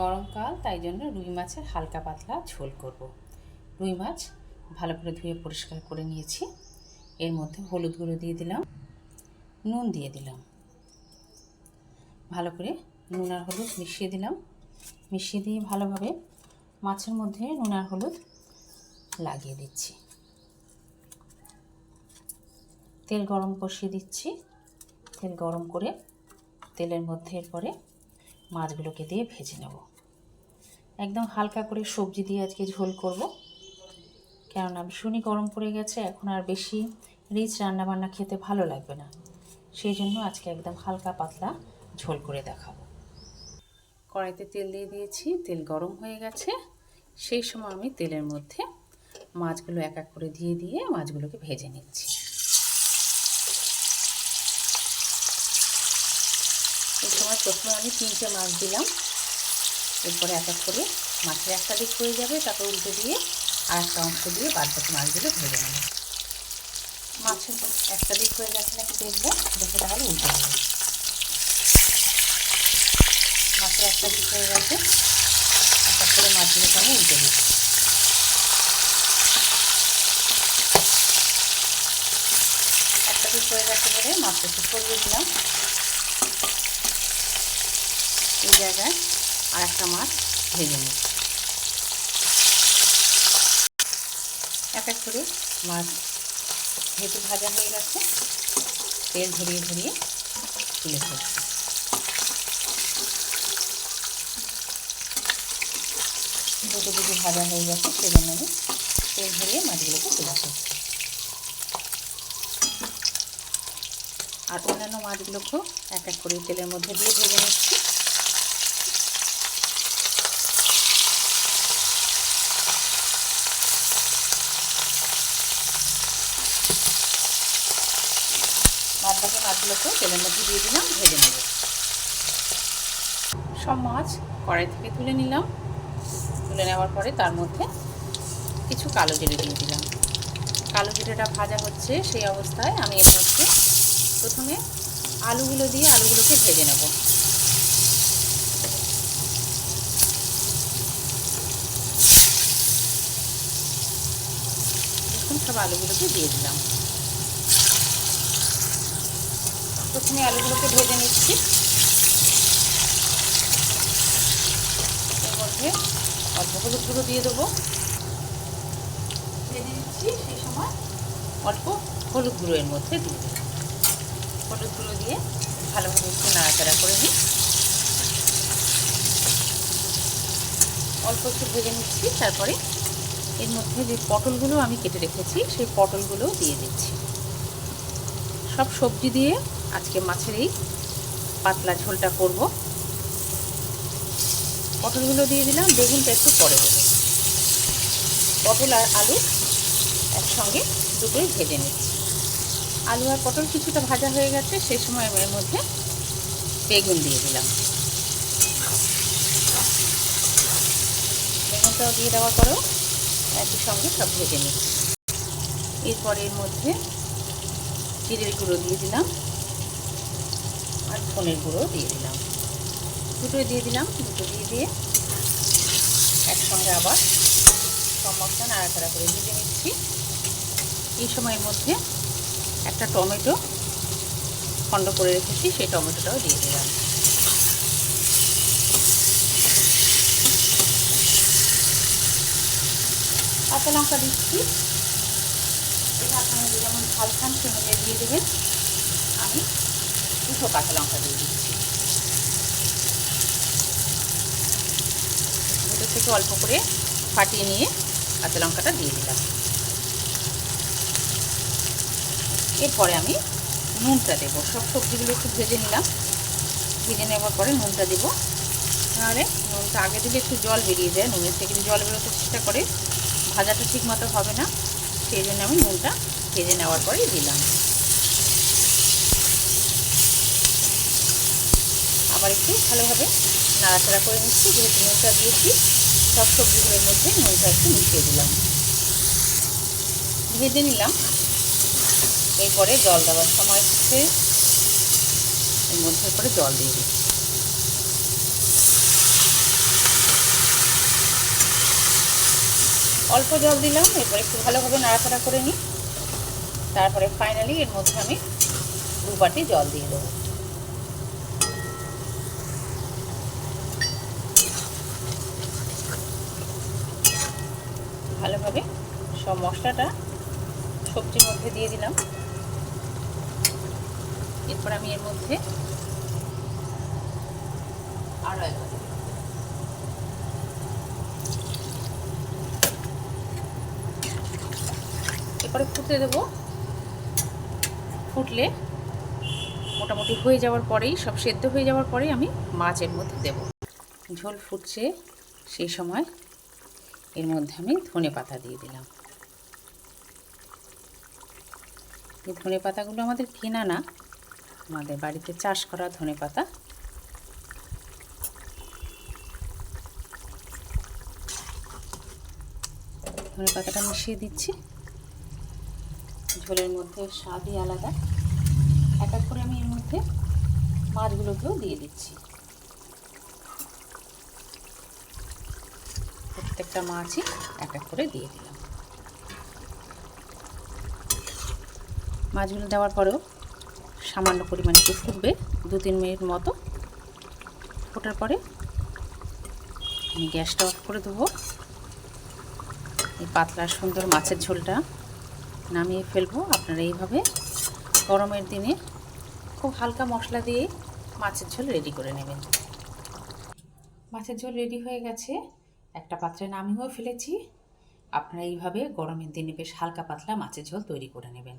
গরমকাল তাই জন্য রুই মাছের হালকা পাতলা ঝোল করব। রুই মাছ ভালো করে ধুয়ে পরিষ্কার করে নিয়েছি। এর মধ্যে হলুদ গুঁড়ো দিয়ে দিলাম, নুন দিয়ে দিলাম। ভালো করে নুন আর হলুদ মিশিয়ে দিলাম। মিশিয়ে দিয়ে ভালোভাবে মাছের মধ্যে নুন আর হলুদ লাগিয়ে দিচ্ছি। তেল গরম বসিয়ে দিচ্ছি। তেল গরম করে তেলের মধ্যে এরপরে মাছগুলোকে দিয়ে ভেজে নেব। একদম হালকা করে সবজি দিয়ে আজকে ঝোল করব। কেননা ভীষণই গরম পড়ে গেছে, এখন আর বেশি রিচ রান্নাবান্না খেতে ভালো লাগবে না। সেই জন্য আজকে একদম হালকা পাতলা ঝোল করে দেখাবো। কড়াইতে তেল দিয়ে দিয়েছি, তেল গরম হয়ে গেছে। সেই সময় আমি তেলের মধ্যে মাছগুলো এক এক করে দিয়ে দিয়ে মাছগুলোকে ভেজে নিচ্ছি। এই সময় প্রথমে আমি তিনটে মাছ দিলাম। এরপরে এক এক করে মাছের একটা দিক হয়ে যাবে, তারপর উল্টে দিয়ে আর একটা অংশ দিয়ে বাদ বাকি মাছগুলো ভেজে নেব। মাছের একটা দিক হয়ে গেছে নাকি দেখব, দেখে তাহলে উল্টে দেবো। মাছের একটা দিক হয়ে গেছে, এক করে আমি উল্টে দিচ্ছি একটা দিক হয়ে গেছে বলে মাছটা একটু সরিয়ে দিলাম। এই জায়গায় আর একটা মাছ ভেজে নিচ্ছি এক এক করে মাছ যেহেতু ভাজা হয়ে গেছে, তেল ধরিয়ে ধরিয়ে তুলে ফেলছি দুটো দুটো ভাজা হয়ে গেছে, সেজন্য আমি তেল ধরিয়ে মাছগুলোকে তুলে ফেলছি আর অন্যান্য মাছগুলোকেও এক এক করে তেলের মধ্যে দিয়ে ভেজে নিচ্ছি। বাদ বাকি মাছগুলোকেও তেলের মধ্যে দিয়ে দিলাম, ভেজে নেব। সব মাছ কড়াই থেকে তুলে নিলাম। তুলে নেওয়ার পরে তার মধ্যে কিছু কালো জিরে দিয়ে দিলাম। কালো জিরেটা ভাজা হচ্ছে সেই অবস্থায় আমি এর মধ্যে প্রথমে আলুগুলো দিয়ে আলুগুলোকে ভেজে নেব। সব আলুগুলোকে দিয়ে দিলাম। প্রথমে আলুগুলোকে ভেজে নিচ্ছি। এর মধ্যে অল্প হলুদ গুঁড়ো দিয়ে দেবো। ভেজে নিচ্ছি সেই সময় অল্প হলুদ গুঁড়ো এর মধ্যে দিয়ে দেবো। হলুদ গুঁড়ো দিয়ে ভালোভাবে একটু নাড়াচাড়া করে নিই। অল্প একটু ভেজে নিচ্ছি, তারপরে এর মধ্যে যে পটলগুলো আমি কেটে রেখেছি, সেই পটলগুলোও দিয়ে দিচ্ছি। সব সবজি দিয়ে আজকে মাছের এই পাতলা ঝোলটা করব। পটলগুলো দিয়ে দিলাম, বেগুনটা একটু পরে দেবো। পটল আর আলু একসঙ্গে দুটোই ভেজে নিচ্ছি। আলু আর পটল কিছুটা ভাজা হয়ে গেছে, সেই সময় এর মধ্যে বেগুন দিয়ে দিলাম। বেগুনটাও দিয়ে দেওয়ার পরেও একই সঙ্গে সব ভেজে নিচ্ছি। এরপরে এর মধ্যে জিরের গুঁড়ো দিয়ে দিলাম। আর ধনের গুঁড়ো দিয়ে দিলাম। দুটোই দিয়ে দিলাম, দুটো দিয়ে দিয়ে একসঙ্গে আবার সব মশলা নাড়াচাড়া করে ভেজে নিচ্ছি। এই সময়ের মধ্যে একটা টমেটো খণ্ড করে রেখেছি, সেই টমেটোটাও দিয়ে দিলাম। কাঁচা লঙ্কা দিচ্ছি। এটা আপনারা যেমন ঝাল খান দিয়ে দেবেন। আমি দুটো কাঁচা লঙ্কা দিয়ে দিচ্ছি। দুটো থেকে অল্প করে ফাটিয়ে নিয়ে কাঁচা লঙ্কাটা দিয়ে দিলাম। এরপরে আমি নুনটা দেবো। সব সবজিগুলো একটু ভেজে নিলাম। ভেজে নেওয়ার পরে নুনটা দেবো। নাহলে নুনটা আগে দিলে একটু জল বেরিয়ে যায়। নুনের থেকে জল বেরোতে চেষ্টা করে, ভাজাটা ঠিক মতো হবে না। সেই জন্য আমি নুনটা ভেজে নেওয়ার পরেই দিলাম। আবার একটু ভালোভাবে নাড়াচাড়া করে নিচ্ছি। যেহেতু নুনটা দিয়েছি, সব সবজিগুলোর মধ্যে নুনটা একটু মিশিয়ে দিলাম। ভেজে নিলাম। এরপরে জল দেওয়ার সময় হচ্ছে এর মধ্যে করে জল দিয়ে দিচ্ছি। অল্প জল দিলাম, এরপরে একটু ভালোভাবে নাড়াচাড়া করে নিই। তারপরে ফাইনালি এর মধ্যে আমি দু বাটি জল দিয়ে দেবো। ভালোভাবে সব মশলাটা সবজির মধ্যে দিয়ে দিলাম। এরপর আমি এর মধ্যে আরও একবার এরপরে ফুটতে দেব। ফুটলে মোটামুটি হয়ে যাওয়ার পরেই, সব সেদ্ধ হয়ে যাওয়ার পরেই আমি মাছের মধ্যে দেব। ঝোল ফুটছে সেই সময়। এর মধ্যে আমি ধনে পাতা দিয়ে দিলাম। এই ধনে পাতাগুলো আমাদের কেনা না। আমাদের বাড়িতে চাষ করা ধনে পাতা। ধনে পাতাটা মিশিয়ে দিচ্ছি। ঝোলের মধ্যে স্বাদই আলাদা। এক এক করে আমি এর মধ্যে মাছগুলোকেও দিয়ে দিচ্ছি। প্রত্যেকটা মাছই এক এক করে দিয়ে দিলাম। মাছগুলো দেওয়ার পরেও সামান্য পরিমাণে একটু ফুটবে, দু তিন মিনিট মতো। ফোটার পরে আমি গ্যাসটা অফ করে দেবো। এই পাতলা সুন্দর মাছের ঝোলটা নামিয়ে ফেলব। আপনারা এইভাবে গরমের দিনে খুব হালকা মশলা দিয়ে মাছের ঝোল রেডি করে নেবেন। মাছের ঝোল রেডি হয়ে গেছে। একটা পাত্রে নামিয়েও ফেলেছি। আপনারা এইভাবে গরমের দিনে বেশ হালকা পাতলা মাছের ঝোল তৈরি করে নেবেন।